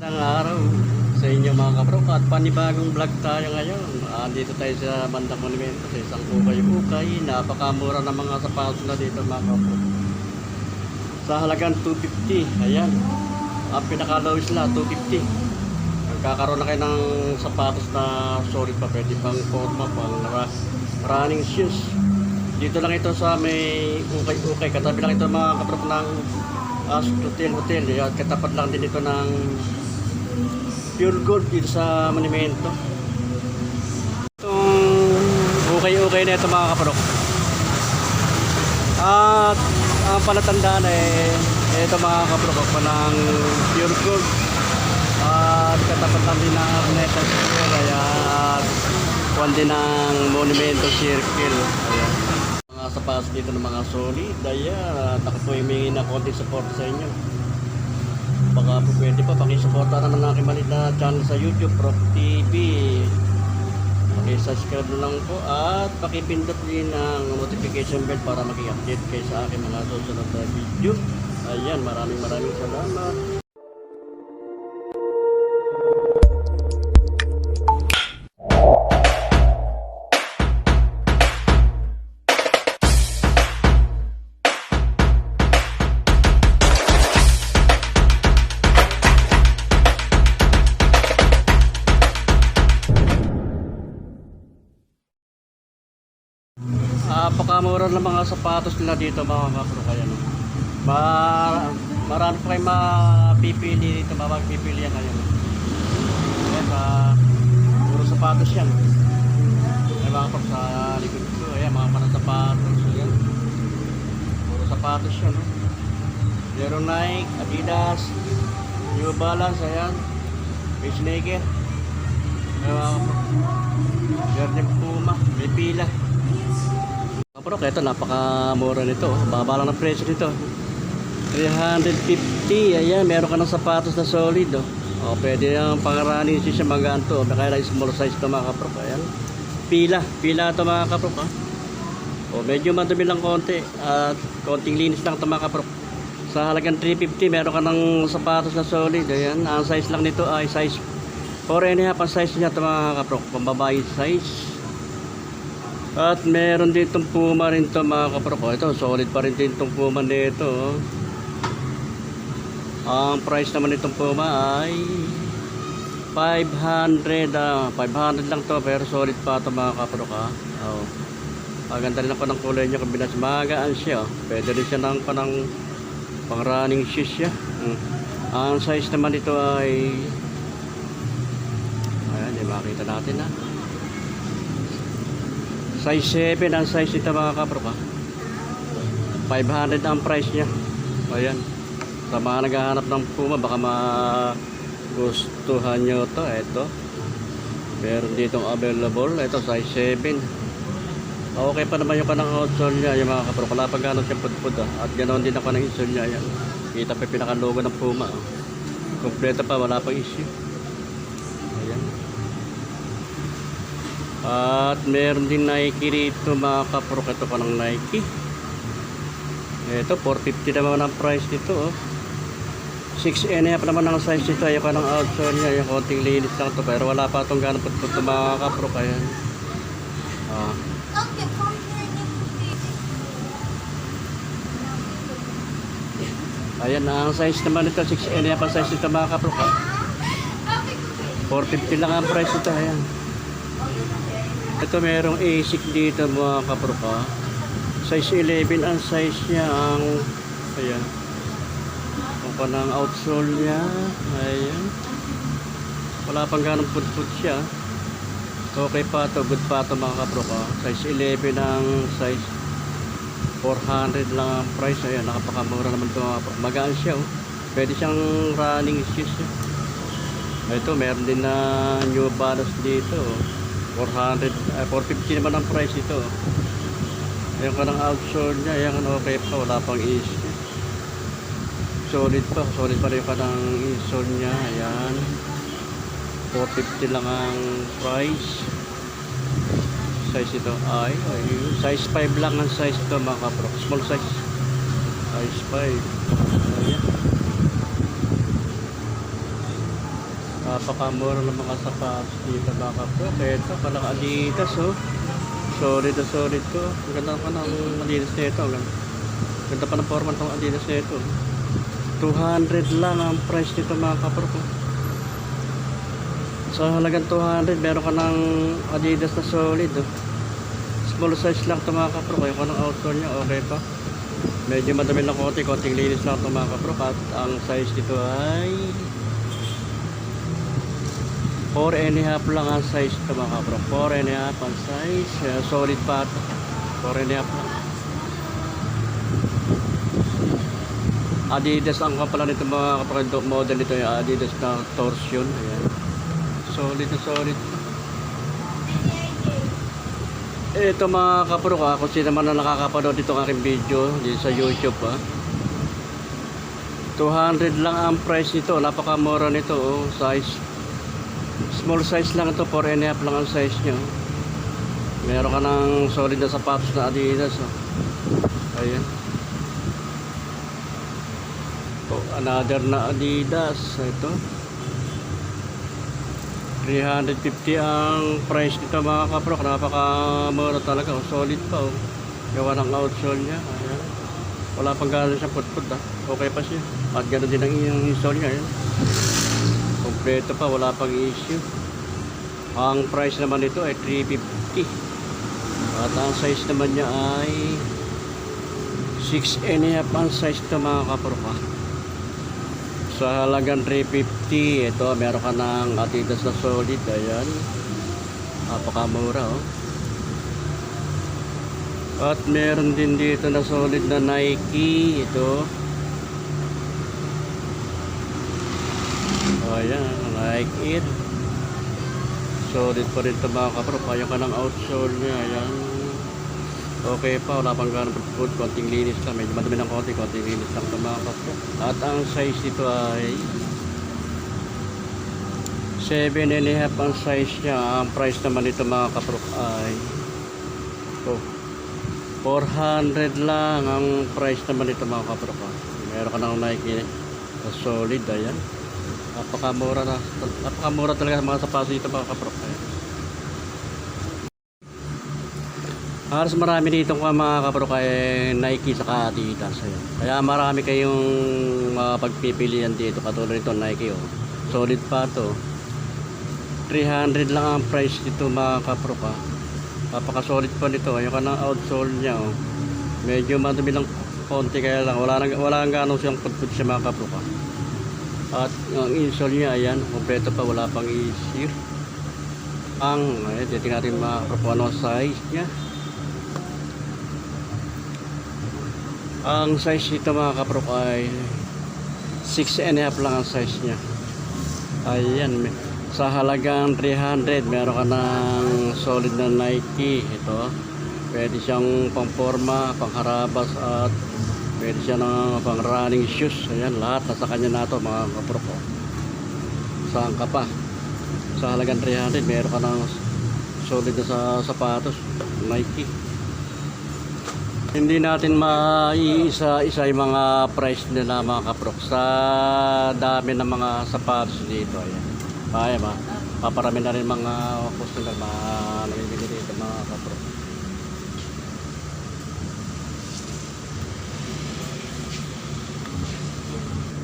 Ng araw sa inyo mga kabrok at panibagong vlog tayo ngayon. Ah, dito tayo sa bandang monumento sa isang ukay-ukay. Napakamura ng mga sapatos na dito mga kabrok. Sa halagang 250. Ayan. Ang pinaka-lowest na 250. Magkakaroon na kayo ng sapatos na solid pa. Pwede pang forma, pang running shoes. Dito lang ito sa may ukay-ukay. Katabi lang ito mga kabrok ng as hotel hotel. Yan, katapat lang din ito ng pure gold dito sa monumento. Itong okay-okay na ito mga kaparok. At ang palatandaan eh, ito mga kaparok pa ng pure gold. At katapat lang din ng Arneta Square. At kuwan din ng monumento circle. Ayan. Mga sapatos dito ng mga solid. Ayan. At ako po humingi na konting support sa inyo baka po pwede pa pakisuporta naman ng aking malit na channel sa YouTube Prof. TV pakisubscribe na lang po at pakipindot din ang notification bell para maki-update kayo sa aking mga susunod na video. Ayan maraming maraming salamat Napakamura ng mga sapatos nila dito mga kapro kaya no. Ma marami pa kayong mapipili dito, mapipili yan ngayon. Ayan, sa puro sapatos yan. Ayan mga kapro sa likod ko, ayan mga panang sapatos. Ayan. Puro sapatos yan. No? Zero Nike, Adidas, New Balance, ayan. Face Naked. Ayan mga kapro. Garden Puma, may pila. Pero ito napakamura nito. Baba lang ng presyo nito. 350. Ayan, meron ka ng sapatos na solid. Oh. Oh, pwede yung pangarani siya magaan to. Kaya lang small size to mga kaprop. Ayan. Pila. Pila to mga kaprop. Ha? Oh, medyo madumi lang konti. At konting linis lang to mga kaprop. Sa halagang 350, meron ka ng sapatos na solid. Ayan. Ang size lang nito ay size 4 and a half ang size niya to mga kaprop. Pambabae size. At meron ditong puma rin to mga kaproko. Ito, solid pa rin din itong puma nito. oh. Ang price naman itong puma ay 500. Ah, 500 lang to pero solid pa ito mga kaproko. Oh. Maganda rin ako ng kulay niya. Kabilas magaan siya. oh. Pwede rin siya ng panang pang running shoes siya. Hmm. Ang size naman ito ay ayan, di makita natin ah. Size 7 ang size nito mga kapro ka. 500 ang price niya. Ayan. Sa mga naghahanap ng puma, baka magustuhan nyo to. Ito. Meron ditong available. Ito, size 7. Okay pa naman yung kanang outsole niya, yung mga kapro. Wala pa gano'n siyang pudpud. Ah. At ganoon din ang kanang insole niya. Ayan. Kita pa yung pinakalogo ng puma. Oh. Kompleto pa, wala pang issue. At meron din Nike rito mga kaprok. Ito pa ng Nike. Ito 450 naman ang price nito. Oh. 6 and naman ang size nito. Ayaw ka ng outsole niya. Yung konting linis lang to Pero wala pa itong ganang putput to mga kaprok. Ayan. Ah. Ayan ang size naman nito. 6 and ang size nito mga kaprok. ah. 450 lang ang price nito. Ayan. Ito merong ASIC dito mga kapruka. Size 11 ang size niya ang ayan. Kung pa ng outsole niya. Ayan. Wala pang ganong put-put siya. Okay pa to, good pa to mga kapruka. Size 11 ang size 400 lang ang price. Ayan, nakapakamura naman ito mga kapruka. Magaan siya oh. Pwede siyang running shoes. eh. Ito, meron din na New Balance dito. oh. 400, eh, 450 naman ang price ito. Ayan ka ng outsole niya, ayan okay pa, wala pang issue. Solid pa, solid pa rin ka ng insole niya, ayan. 450 lang ang price. Size ito ay, ay size 5 lang ang size ito mga kapro. Small size. Size 5. Napakamura ng mga sapatos dito mga kapro. Ito, palang Adidas oh. Solid na solid to. Ang ganda pa ng Adidas nito. Ang ganda, ganda pa ng forma ng Adidas nito. 200 lang ang price nito mga ko. Sa halagang 200, meron ka ng Adidas na solid oh. Small size lang ito mga. Kaya kung anong outdoor niya, okay pa. Medyo madami ng konti, konting linis lang ito mga kapro. At ang size nito ay 4 and a half lang ang size ito mga kapro. 4 and a half ang size. Uh, solid pa ito. 4 and a half lang. Adidas ang kapala nito mga kapro. Model nito yung Adidas na torsion. Ayan. Solid na solid. Ito mga kapro ka, kung sino man na nakakapanood itong aking video dito sa YouTube ha. 200 lang ang price nito, napakamura nito oh, size. Small size lang ito, 4 and a half lang ang size nyo. Meron ka ng solid na sapatos na Adidas oh. Ayan. Oh, another na Adidas. Ito. 350 ang price nito mga kaprok. Napakamura talaga. Oh, solid pa oh. Gawa ng outsole niya. Ayan. Wala pang gano'n siyang putput ah. Okay pa siya. At gano'n din ang iyong insole niya. Ayan. Kompleto pa. Wala pang issue. Ang price naman nito ay 350. At ang size naman niya ay 6 and a half ang size ito mga kaprok ah. Sa halagang 350, ito meron ka ng Adidas na solid, ayan. Napakamura oh. At meron din dito na solid na Nike, ito. Ayan, Nike It. Solid pa rin ito mga kapro, kaya ka ng outsole niya, ayan. Okay pa, wala pang ganun food, konting linis lang, medyo madami ng konti, konting linis lang ito mga kapro. At ang size nito ay 7 and a half ang size niya. Ang price naman nito mga kapro ay oh, 400 lang ang price naman nito mga kapro. Meron ka ng Nike solid, ayan. Napakamura na, napakamura talaga ang mga sapatos dito mga kapro. Ayan. Halos marami dito mga kapro kay Nike sa Adidas. Ayan. Kaya marami kayong mga pagpipilian dito. Katulad nito Nike. Oh. Solid pa to. 300 lang ang price nito mga kapro ka. Napaka-solid pa nito. Ayun ka ng outsole niya. Oh. Medyo madumi lang konti kaya lang. Wala nang, wala nang gano'n siyang putput siya mga kapro ka. At ang insole niya, ayan, kompleto pa, wala pang issue. Ang, ayan, titingnan natin mga kapro ano ang size niya. Ang size nito mga kaprok ay 6 and a half lang ang size niya. Ayan, sa halagang 300, meron ka ng solid na Nike. Ito, pwede siyang pangforma, pangharabas at pwede siya ng pang running shoes. Ayan, lahat nasa kanya na ito mga kaprok. oh. Saan ka pa? Sa halagang 300, meron ka ng solid na sa sapatos, Nike. Hindi natin maiisa-isa yung mga price nila mga kaprok sa dami ng mga sapatos dito. Ayan. Kaya ba? Paparami na rin mga customer mga kaprok.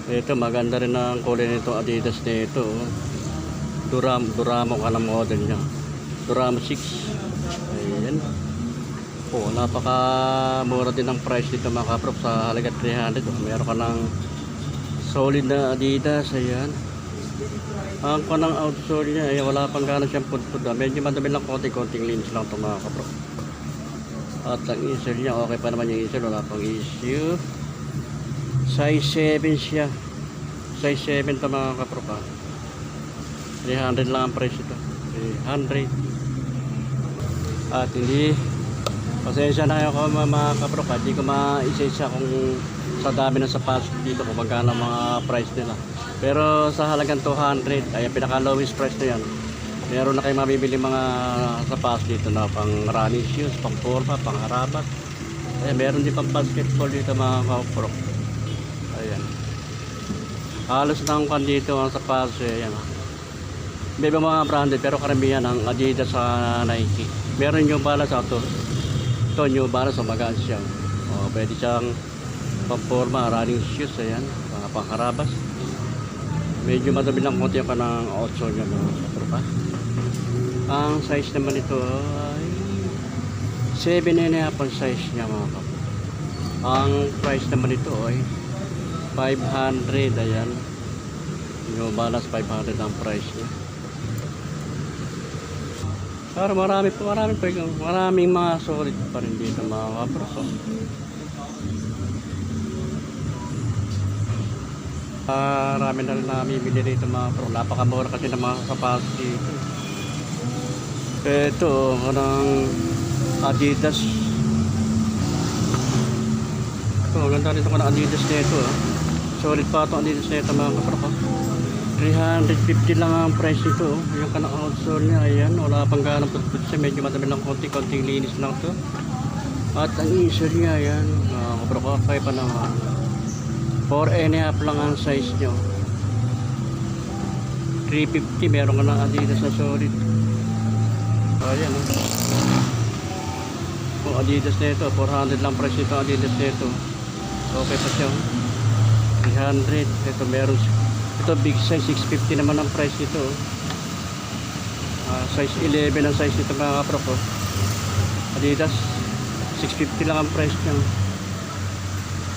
Ito maganda rin ang kulay nito Adidas nito. oh. Duram, Duramo ka ng model niya. Duramo 6. Ayan. Oh, napaka-mura din ang price dito mga kaprop sa halaga 300. Oh, meron ka ng solid na Adidas, ayan. Ang kanang outsole niya, ay wala pang gano'n siyang pudpud. Ah. Medyo madami lang konti-konting linis lang ito mga kaprop. At ang insole niya, okay pa naman yung insole, wala pang issue. Size 7 siya. Size 7 ito mga kaprop. Ah. 300 lang ang price ito. 300. At hindi Pasensya na kayo ko mga, mga kaprok, hindi ko maisa-isa kung sa dami ng sapatos dito kung magkano mga price nila. Pero sa halagang 200, ay pinaka lowest price na yan. Meron na kayo mabibili mga sapatos dito na pang running shoes, pang forma, pang harabat. Eh, meron din pang basketball dito mga kaprok. Halos ang kan dito ang sapatos eh. Ayan. ah. May mga branded pero karamihan ang Adidas sa Nike. Meron New Balance auto. Ito New Balance, magaan siya. O, pwede siyang pamporma, running shoes, ayan, mga pangkarabas. Medyo madami lang konti yung kanang outsole niya mga katropa. Ang size naman ito ay 7 and a half size niya mga katropa. Ang price naman ito ay 500, ayan. New Balance 500 ang price niya. Pero marami po, marami pa, maraming mga solid pa rin dito mga kabros. Ah, marami na rin namimili dito mga pro. Napakamura kasi ng mga sapatos dito. Ito, kanang Adidas. Ito, ganda rin ito kanang Adidas nito. ah. Solid pa ito Adidas nito mga kapro ko. 350 lang ang price nito. oh. Yung kanang outsole niya, ayan. Wala pang ganang putput siya. Medyo madami lang konti, konting linis lang to. At ang insert niya, ayan. Mga ko, kaya pa naman. 4 and a half lang ang size nyo 350 meron ka ng Adidas na solid ayan oh. Adidas na ito 400 lang price nito Adidas na ito okay pa siya oh. 300 ito meron ito big size 650 naman ang price nito oh. Ah, size 11 ang size nito mga kapro ko Adidas 650 lang ang price niya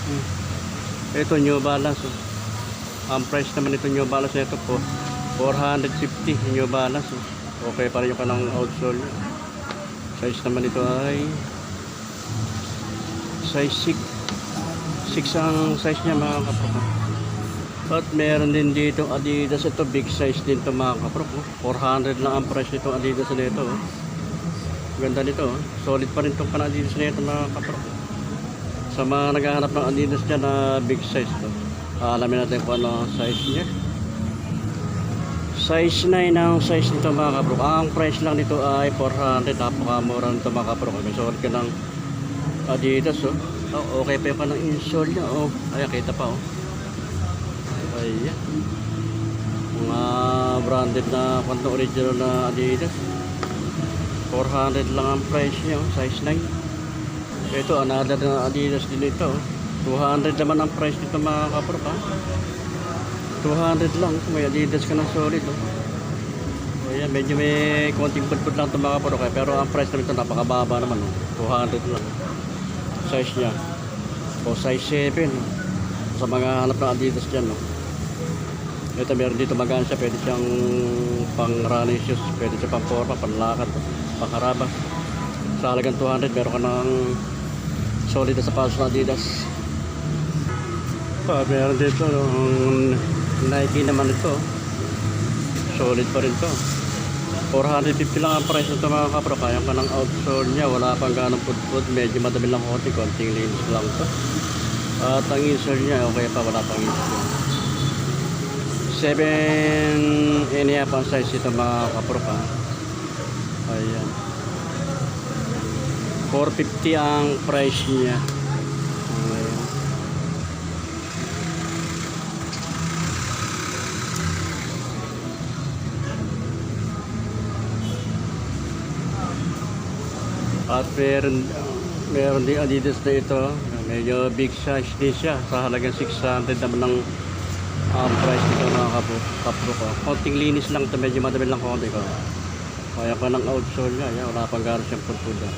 hmm. Ito New Balance. Oh. Ang price naman ito New Balance nito po 450 New Balance. Oh. Okay pa rin yung kanang outsole. Size naman ito ay size 6. 6 ang size niya mga kaproko. At meron din dito Adidas ito big size din to mga kaproko. 400 lang ang price nito Adidas nito. Oh. Ganda nito. Oh. Solid pa rin itong kanang Adidas nito mga kaproko sa mga naghahanap ng Adidas dyan na big size to alamin natin kung ano size niya size 9 ang size nito mga kabrok ang price lang nito ay 400 napakamura nito mga kabrok may suot ka ng Adidas oh. Oh okay pa yung kanang insole niya oh ayan kita pa oh ayan mga branded na kwanto original na Adidas 400 lang ang price niya oh, size 9 ito, another na Adidas din ito. 200 naman ang price nito mga kaprop ha. 200 lang. May Adidas ka ng solid. Oh. So, yan, medyo may konting putput lang ito mga kaprop. Pero ang price naman ito napakababa naman. Oh. 200 lang. Size niya. O size 7. Oh. Sa mga hanap ng Adidas dyan. Oh. Ito meron dito magaan siya. Pwede siyang pang running shoes. Pwede siya pang forma, panlakad. Pangkarabas. Sa halagang 200 meron ka ng solid na sapatos na Adidas. Pa, meron dito ang Nike naman ito. Solid pa rin to. 450 lang ang price nito mga kapro. Kaya ka ng outsole niya. Wala pang ganong putput. Medyo madami lang konti. Konting linis lang to. At ang insole niya, okay pa. Wala pang insole. 7 and a half ang size ito mga kapro pa. Ayan. 450 ang price niya. At meron, meron din Adidas na ito. Medyo big size din siya. Sa halagang 600 naman ang ang price nito mga kapo, kapro ko. Konting linis lang ito. Medyo madami lang konti ko. Kaya pa ng outsole niya. Yan, wala pang gano'n siyang putpuda.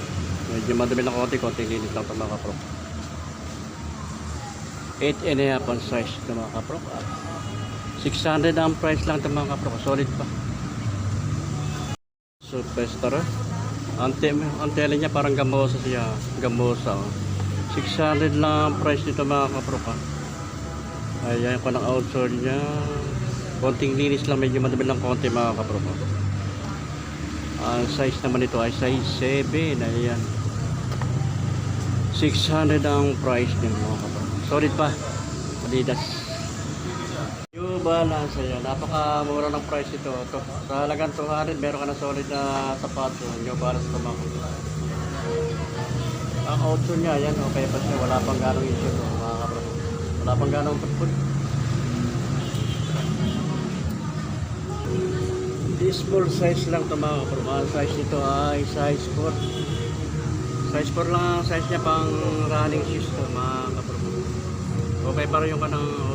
Medyo madami lang konti. Konting linis lang ito mga kapro. 8 and a half ang size ito mga kapro. 600 ang price lang ito mga kapro. Solid pa. Superstar. ah. Ang, te ang tela niya parang gamosa siya. Gamosa. Oh. 600 lang ang price nito mga kapro ka. Ayan ko ng outsole niya. Konting linis lang. Medyo madami lang konti mga kapro ka. Ang size naman nito ay size 7. Ayan. 600 ang price niya mga kapro. Solid pa. Adidas. New Balance ayan. Napakamura ng price ito. To, sa halagang 200 meron ka na solid na sapato. Balance ito mga kapro. Ang outsole niya, yan, okay pa siya. Wala pang ganong issue to, mga kapro. Wala pang ganong putput. Hindi small size lang ito mga kapro. Size nito ay size 4. Size 4 lang ang size niya pang running shoes to mga kapro. Okay para yung kanang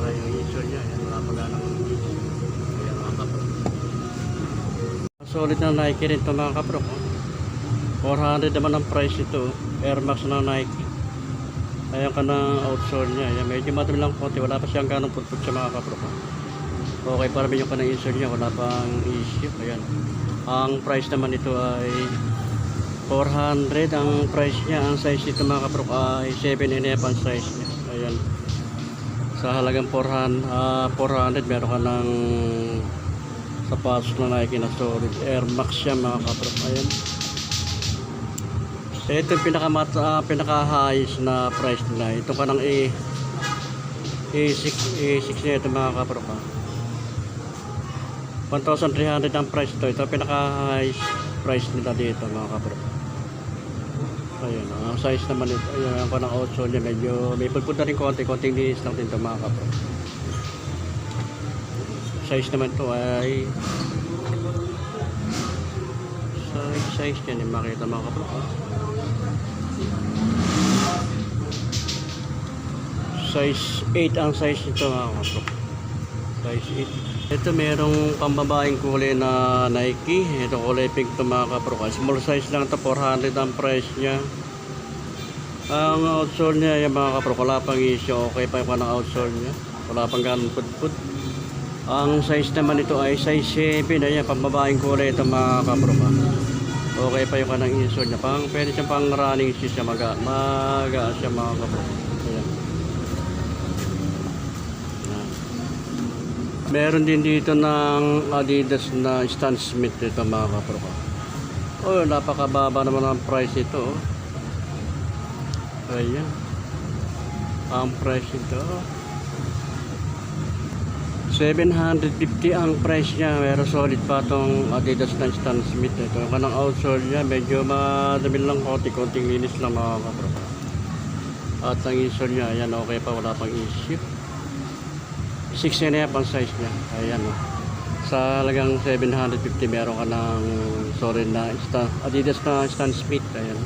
Para yung insole niya. Yan, wala ng Ayan mga kapro. Solid na Nike rin ito mga kapro. 400 naman ang price ito. Air Max na Nike. Ayan ka na outsole niya. Ayan, medyo madami lang konti. Wala pa siyang ganong putput sa mga kapro. Okay para yung kanang insole niya. Wala pang issue. Ayan. Ang price naman ito ay 400 ang price niya. Ang size nito mga kapro ay 7 and a size. Sa halagang 400, ah, 400 meron ka ng sapatos na Nike na solid. Air Max siya mga kapro. Ayan. Ito yung pinaka uh, pinaka highest na price nila. Ito ka ng A A6 A6 na ito mga kapro ka. 1,300 ang price ito. Ito pinaka highest price nila dito mga kapro. Ayun, ang size naman ito. Ayun, ang panang outsole niya medyo may pulpul na rin konti. Konting linis lang din ito mga kapro. Size naman ito ay size, size yan yung makita mga kapro. Size 8 ang size nito mga kapro. Size 8. Ito merong pambabaeng kulay na Nike. Ito kulay pink ito mga kapro. Small size lang ito. 400 ang price niya. Ang outsole niya yung mga kapro. Wala pang issue. Okay pa yung outsole niya. Wala pang ganun pud-pud. Ang size naman ito ay size 7. Ayan, pambabaeng kulay ito mga kapro. Okay pa yung kanang insole niya. Pang, pwede siyang pang running shoes siya. Maga, maga siya mga kapro. Ayan. Meron din dito ng Adidas na Stan Smith dito mga kapro ko. Oh, napakababa naman ang price ito. oh. Ayan. Ang price ito. 750 ang price niya. Pero solid pa tong Adidas na Stan Smith ito. Kanang outsole niya, medyo madami lang konti-konting linis lang mga kapro. At ang insole niya, ayan okay pa, wala pang issue. 6 and a half ang size niya. Ayan o. Sa halagang 750 meron ka ng solid na Stan, Adidas na Stan Smith. Ayan.